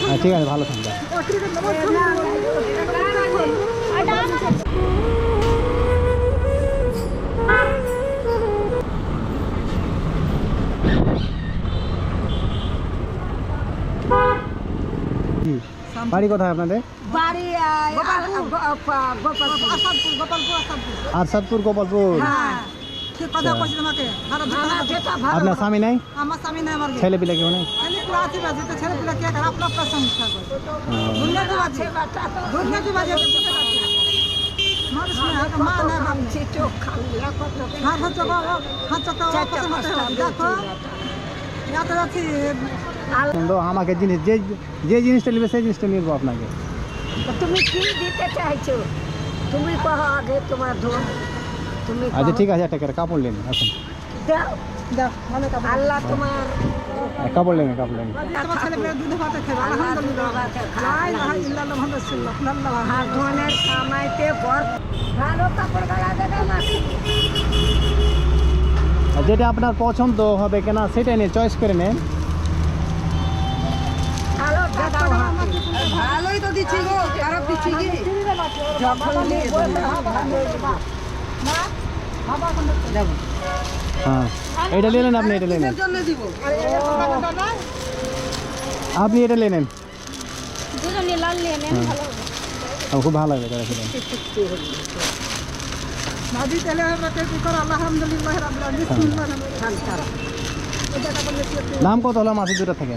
হ্যাঁ ঠিক আছে ভালো থাকবেন কি? বাড়ি কোথায় আপনাদের বাড়ি আহ, আর- গো- আহ, গোপালপুর ঠিক কথা কইছি তোমাকে? আপনার স্বামী নাই? আমার স্বামী নাই আমার ছেলে পিলে কেউ নেই? ছেলে পুরা আছে বাজে তো ছেলে পুরা কে আপনা আপনা সংসার করে দুর্নীতি বাজে। দুর্নীতি বাজে। মানুষ না মা না বাপ নেই। হাত হাত হাত চকা কথা দেখো যাতে যাচ্ছি কিন্তু আমাকে জিনিস যে যে জিনিসটা নেবে সেই জিনিসটা নিবো আপনাকে। তুমি কি দিতে চাইছো? তুমি কহ আগে তোমার ধন। আচ্ছা ঠিক আছে একটা করে কাপড় নেন এখন দাও দেখ ভালো কাপড়। আল্লাহ তোমার কাপড় নেন কাপড় নেন তোমার ছেলে পেলে দুধে ভাতে খাবে আলহামদুলিল্লাহ। ইল্লাল্লাহ মুহাম্মাদুর আল্লাহ আর ধনের কামাইতে বর ভালো কাপড় গালা দেবে মাকে যেটা আপনার পছন্দ হবে কিনা সেটা নিয়ে চয়েস করে নেন। ভালো ভালোই তো দিচ্ছি গো খারাপ দিচ্ছি কি? যখন নিয়ে হ্যাঁ। এটা নিলেন আপনি এটা জন্য দিব? আপনি এটা নেন। নিয়ে নেন ভালো হবে। আমার খুব ভালো হবে তারা সেটা। দাম কত হলো মাছের দুটো থেকে?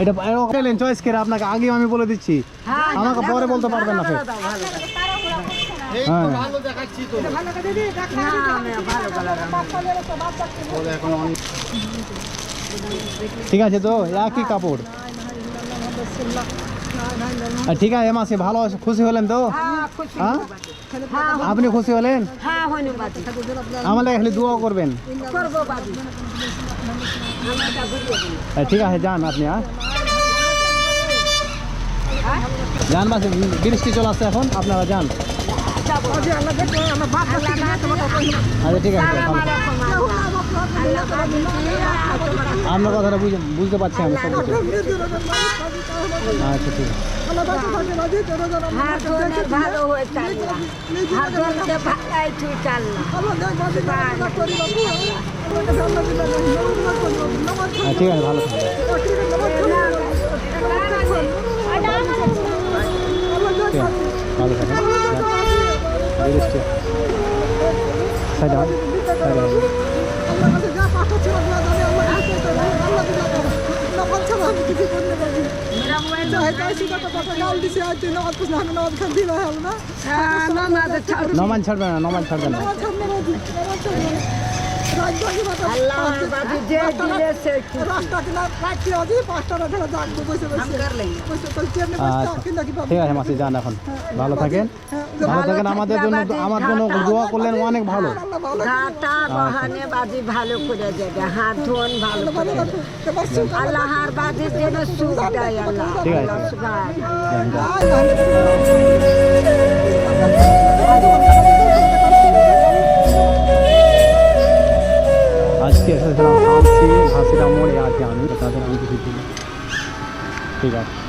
এটা এলেন চয়েস করে আপনাকে আগে আমি বলে দিচ্ছি হ্যাঁ আমাকে পরে বলতে পারবেন না ফের। হ্যাঁ ঠিক আছে তো একই কাপড় ঠিক আছে মাসে ভালো আছে খুশি হলেন তো হ্যাঁ খুশি হ্যাঁ হ্যাঁ আপনি খুশি হলেন হ্যাঁ হইনি বাজি আমাদের খালি দোয়া করবেন করব বাজি আমি এটা ঘুরিয়ে দিই হ্যাঁ, ঠিক আছে যান আপনি হ্যাঁ যান মাসে বৃষ্টি চলে আসছে এখন আপনারা যান ভাজি আল্লাহ দেখো আমরা বাপ বাচ্চা নিয়ে তোমাকে আচ্ছা ঠিক আছে ভালো। আল্লাহ বাজি আর তোমার আপনার কথাটা বুঝে বুঝতে পারছি আমি সব কিছু আচ্ছা ঠিক আছে। আল্লাহ বাচ্চা ভাজি ভাজি তেরো জন হাত কিছু করতে পারি নমান ছাড়বে না নমান ছাড়বে না ঠিক আছে মাসি যান এখন ভালো থাকেন ভালো থাকেন আমাদের জন্য আমার জন্য দোয়া করলেন অনেক ভালো ভালো করে ভালো করে ঠিক আছে আজকে এসেছিলাম। হাসি হাসিরা মোড়ে আছি আমি। তাদের কিছু ঠিক আছে।